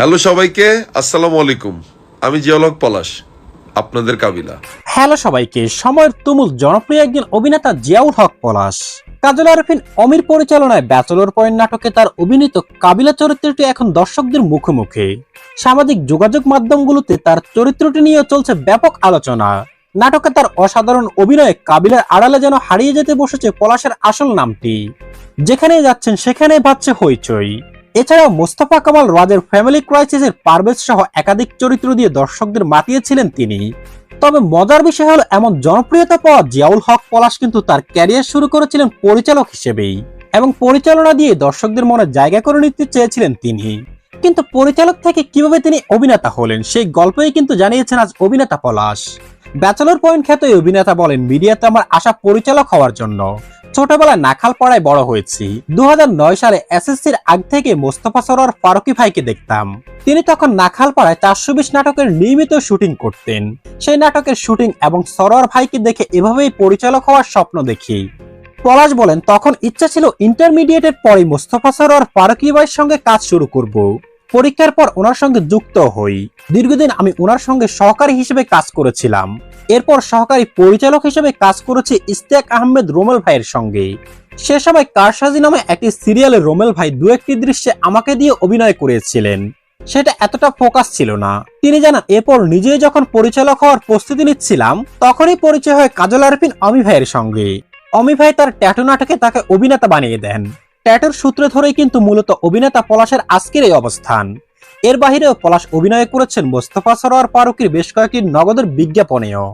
Hello সবাইকে, আসসালামু আলাইকুম। আমি জিয়ালক পলাশ, আপনাদের কাবিলা। হ্যালো সবাইকে, সময়ের তুমুল জনপ্রিয় একজন অভিনেতা জিয়াউল হক পলাশ। কাজল আরফিন অমির পরিচালনায় ব্যাচলর পয়েন্ট নাটকে তার অভিনীত কাবিলা চরিত্রটি এখন দর্শকদের মুখে মুখে সামাজিক যোগাযোগ মাধ্যমগুলোতে তার চরিত্রটি নিয়ে চলছে ব্যাপক আলোচনা। নাটকে তার অসাধারণ অভিনয়ে কাবিলার আড়ালে যেন হারিয়ে যেতে বসেছে পলাশের আসল নামটি। যেখানেই যাচ্ছেন, সেখানেই বাজছে হইচই। এছাড়াও মোস্তফা কামাল রাজের ফ্যামিলি ক্রাইসিসের পারভেজ সহ একাধিক চরিত্র দিয়ে দর্শকদের মাতিয়েছিলেন তিনি। তবে মজার বিষয় হলো, এমন জনপ্রিয়তা পাওয়া জিয়াউল হক পলাশ কিন্তু তার ক্যারিয়ার শুরু করেছিলেন পরিচালক হিসেবেই এবং পরিচালনা দিয়ে দর্শকদের মনে জায়গা করে নিতে চেয়েছিলেন তিনি। কিন্তু পরিচালক থেকে কীভাবে তিনি অভিনেতা হলেন, সেই গল্পই কিন্তু জানিয়েছেন আজ অভিনেতা পলাশ। ব্যাচেলর পয়েন্ট খ্যাত এই অভিনেতা বলেন, মিডিয়াতে আমার আশা পরিচালক হওয়ার জন্য। ছোটবেলায় নাখালপাড়ায় বড় হয়েছি। দুহাজার নয় সালে এসএসসির আগ থেকে মোস্তফা সরোয়ার ফারুকি ভাইকে দেখতাম। তিনি তখন নাখালপাড়ায় চারশো বিশ নাটকের নিয়মিত শুটিং করতেন। সেই নাটকের শুটিং এবং সরোয়ার ভাইকে দেখে এভাবেই পরিচালক হওয়ার স্বপ্ন দেখি। পলাশ বলেন, তখন ইচ্ছা ছিল ইন্টারমিডিয়েটের পরে মোস্তফা সরোয়ার ফারুকি ভাইয়ের সঙ্গে কাজ শুরু করব। পরীক্ষার পর ওনার সঙ্গে যুক্ত হই। দীর্ঘদিন আমি ওনার সঙ্গে সহকারী হিসেবে কাজ করেছিলাম। এরপর সহকারী পরিচালক হিসেবে কাজ করেছি ইস্তেক আহমেদ রোমেল ভাইয়ের সঙ্গে। সে সময় কারসাজি নামে একটি সিরিয়ালে রোমেল ভাই দু একটি দৃশ্যে আমাকে দিয়ে অভিনয় করেছিলেন। সেটা এতটা ফোকাস ছিল না। তিনি জানান এরপর নিজেই যখন পরিচালক হওয়ার প্রস্তুতি নিচ্ছিলাম, তখনই পরিচয় হয় কাজল আরফিন অমি ভাইয়ের সঙ্গে। অমি ভাই তার ট্যাটু নাটকে তাকে অভিনেতা বানিয়ে দেন। ট্যাটুর সূত্রে ধরেই কিন্তু মূলত অভিনেতা পলাশের আজকের এই অবস্থান। এর বাহিরেও পলাশ অভিনয় করেছেন মোস্তফা সরোয়ার ফারুকির বেশ কয়েকটি নগদের বিজ্ঞাপনেও।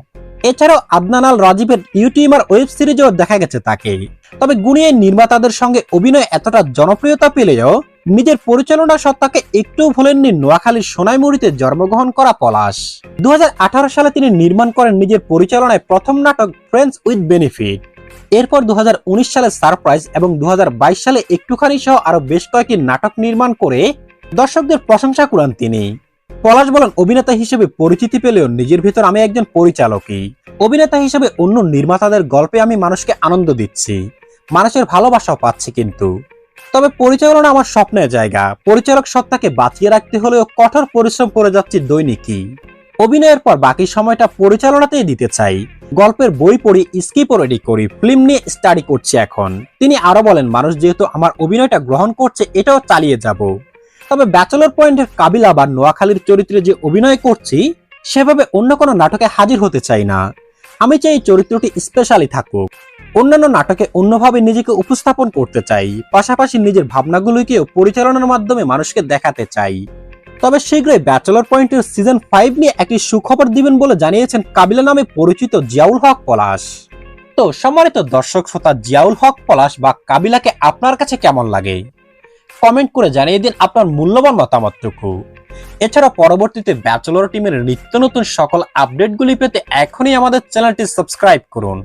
এছাড়াও আদনান আল রাজীবের ইউটিউবার ওয়েব সিরিজেও দেখা গেছে তাকে। তবে গুণিয়ে নির্মাতাদের সঙ্গে অভিনয় এতটা জনপ্রিয়তা পেলেও নিজের পরিচালনা সত্তাকে একটু ভুলেননি নোয়াখালীর সোনাইমুড়িতে জন্মগ্রহণ করা পলাশ। দু হাজার আঠারো সালে তিনি নির্মাণ করেন নিজের পরিচালনায় প্রথম নাটক ফ্রেন্ডস উইথ বেনিফিট। এরপর দু হাজার উনিশ সালে সারপ্রাইজ এবং দু হাজার বাইশ সালে একটুখানি সহ আরও বেশ কয়েকটি নাটক নির্মাণ করে দর্শকদের প্রশংসা কুড়ান তিনি। পলাশ বলেন অভিনেতা হিসেবে পরিচিতি পেলেও নিজের ভিতর আমি একজন পরিচালকই। অভিনেতা হিসেবে অন্য নির্মাতাদের গল্পে আমি মানুষকে আনন্দ দিচ্ছি, মানুষের ভালোবাসাও পাচ্ছি কিন্তু। তবে পরিচালনা আমার স্বপ্নের জায়গা, পরিচালক সত্তাকে বাঁচিয়ে রাখতে হলেও কঠোর পরিশ্রম করে যাচ্ছি দৈনিকই। অভিনয়ের পর বাকি সময়টা পরিচালনাতেই দিতে চাই গল্পের বই পড়ি স্কিপও রেডি করি। ফিল্ম নিয়ে স্টাডি করছি এখন। তিনি আরও বলেন, মানুষ যেহেতু আমার অভিনয়টা গ্রহণ করছে, এটাও চালিয়ে যাব। তবে ব্যাচেলর পয়েন্টের কাবিলা বা নোয়াখালীর চরিত্রে যে অভিনয় করছি, সেভাবে অন্য কোনো নাটকে হাজির হতে চাই না। আমি চাই চরিত্রটি স্পেশালি থাকুক। অন্যান্য নাটকে অন্যভাবে নিজেকে উপস্থাপন করতে চাই। পাশাপাশি নিজের ভাবনাগুলোকেও পরিচালনার মাধ্যমে মানুষকে দেখাতে চাই। তবে শীঘ্রই ব্যাচেলর পয়েন্টের সিজন ফাইভ নিয়ে একটি সুখবর দিবেন বলে জানিয়েছেন কাবিলা নামে পরিচিত জিয়াউল হক পলাশ। তো সম্মানিত দর্শক শ্রোতা, জিয়াউল হক পলাশ বা কাবিলাকে আপনার কাছে কেমন লাগে? কমেন্ট করে জানিয়ে দিন আপনার মূল্যবান মতামতটুকু। এছাড়া পরবর্তীতে ব্যাচেলর টিমের নিত্য নতুন সকল আপডেটগুলি পেতে এখনই আমাদের চ্যানেলটি সাবস্ক্রাইব করুন।